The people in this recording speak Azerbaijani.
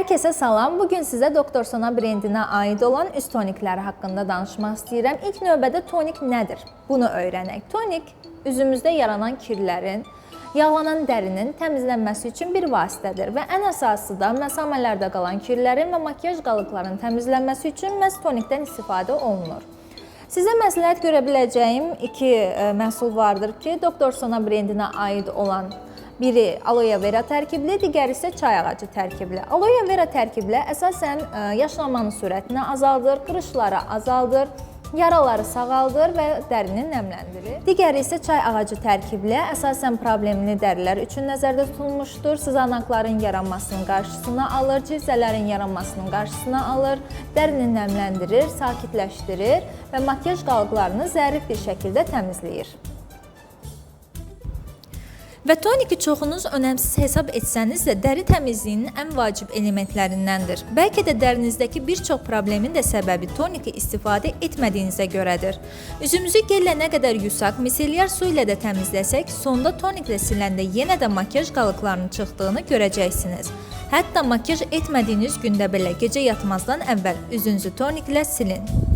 Hər kəsə salam. Bu gün sizə Doktor Sona brendinə aid olan üst tonikləri haqqında danışmaq istəyirəm. İlk növbədə tonik nədir? Bunu öyrənək. Tonik üzümüzdə yaranan kirlərin, yağlanan dərinin təmizlənməsi üçün bir vasitədir və ən əsası da məsamələrdə qalan kirlərin və makiyaj qalıqlarının təmizlənməsi üçün məhz tonikdən istifadə olunur. Sizə məsləhət görə biləcəyim iki e, məhsul vardır ki, Doktor Sona brendinə aid olan biri aloe vera tərkibli, digəri isə çay ağacı tərkibli. Aloe vera tərkibli əsasən e, yaşlanmanın sürətini azaldır, qırışları azaldır, yaraları sağaldır və dərini nəmləndirir. Digəri isə çay ağacı tərkibli, əsasən problemli dərilər üçün nəzərdə tutulmuşdur. Sızanaqların yaranmasının qarşısını alır, civzələrin yaranmasının qarşısını alır, dərini nəmləndirir, sakitləşdirir və makiyaj qalıqlarını zərif bir şəkildə təmizləyir. Və toniki çoxunuz önəmsiz hesab etsəniz də dəri təmizliyinin ən vacib elementlərindəndir. Bəlkə də dərinizdəki bir çox problemin də səbəbi toniki istifadə etmədiyinizə görədir. Üzümüzü gellə nə qədər yusaq, miselyar su ilə də təmizləsək, sonda toniklə siləndə yenə də makiyaj qalıqlarının çıxdığını görəcəksiniz. Hətta makiyaj etmədiyiniz gündə belə gecə yatmazdan əvvəl üzünüzü toniklə silin.